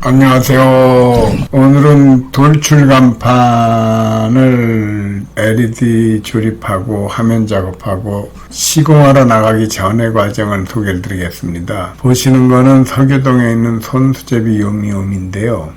안녕하세요. 오늘은 돌출 간판을 LED 조립하고 화면 작업하고 시공하러 나가기 전의 과정을 소개를 드리겠습니다. 보시는 거는 서교동에 있는 손수제비 요미요미인데요.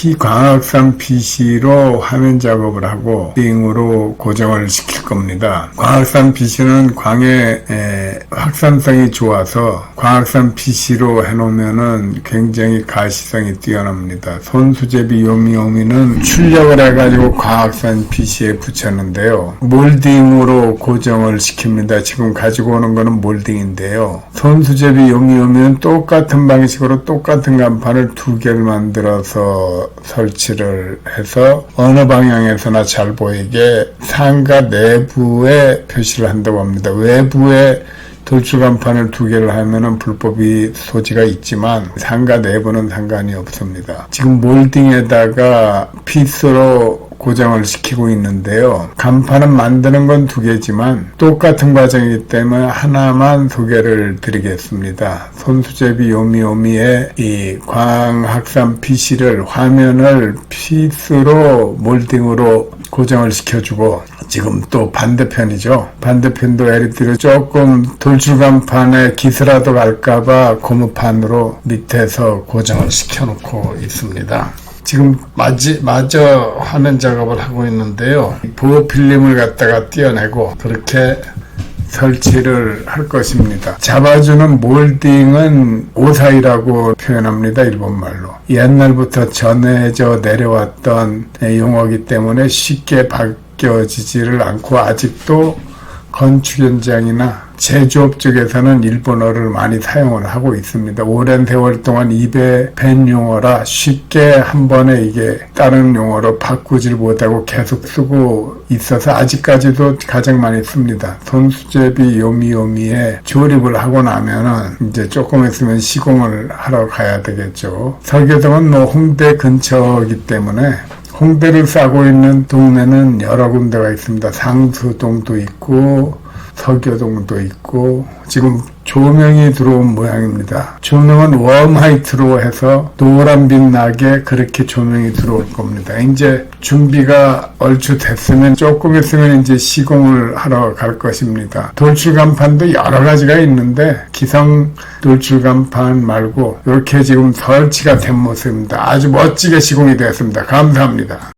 피광학산 PC로 화면 작업을 하고 링으로 고정을 시킬 겁니다. 광학산 PC는 광의 에, 확산성이 좋아서 광학산 PC로 해놓으면은 굉장히 가시성이 뛰어납니다. 손수제비 요미요미는 출력을 해가지고 광학산 PC에 붙였는데요. 몰딩으로 고정을 시킵니다. 지금 가지고 오는 거는 몰딩인데요. 손수제비 요미요미는 똑같은 방식으로 똑같은 간판을 두 개를 만들어서 설치를 해서 어느 방향에서나 잘 보이게 상가 내부에 표시를 한다고 합니다. 외부에 돌출간판을 두 개를 하면은 불법이 소지가 있지만 상가 내부는 상관이 없습니다. 지금 몰딩에다가 피스로 고정을 시키고 있는데요. 간판은 만드는 건 두 개지만 똑같은 과정이기 때문에 하나만 소개를 드리겠습니다. 손수제비 요미요미의 이 광학산 PC를 화면을 피스로 몰딩으로 고정을 시켜주고 지금 또 반대편이죠. 반대편도 LED를 조금 돌출간판에 기스라도 갈까봐 고무판으로 밑에서 고정을 시켜놓고 있습니다. 지금 마지, 마저 화면 작업을 하고 있는데요. 보호 필름을 갖다가 띄어내고 그렇게 설치를 할 것입니다. 잡아주는 몰딩은 오사이라고 표현합니다. 일본말로. 옛날부터 전해져 내려왔던 용어기 때문에 쉽게 바뀌어지지를 않고 아직도 건축 현장이나 제조업 쪽에서는 일본어를 많이 사용을 하고 있습니다. 오랜 세월 동안 입에 밴 용어라 쉽게 한 번에 이게 다른 용어로 바꾸질 못하고 계속 쓰고 있어서 아직까지도 가장 많이 씁니다. 손수제비 요미요미에 조립을 하고 나면은 이제 조금 있으면 시공을 하러 가야 되겠죠. 설계동은 뭐 홍대 근처이기 때문에 홍대를 싸고 있는 동네는 여러 군데가 있습니다. 상수동도 있고 서교동도 있고 지금 조명이 들어온 모양입니다. 조명은 웜 화이트로 해서 노란빛 나게 그렇게 조명이 들어올 겁니다. 이제 준비가 얼추 됐으면 조금 있으면 이제 시공을 하러 갈 것입니다. 돌출 간판도 여러 가지가 있는데 기성 돌출 간판 말고 이렇게 지금 설치가 된 모습입니다. 아주 멋지게 시공이 되었습니다. 감사합니다.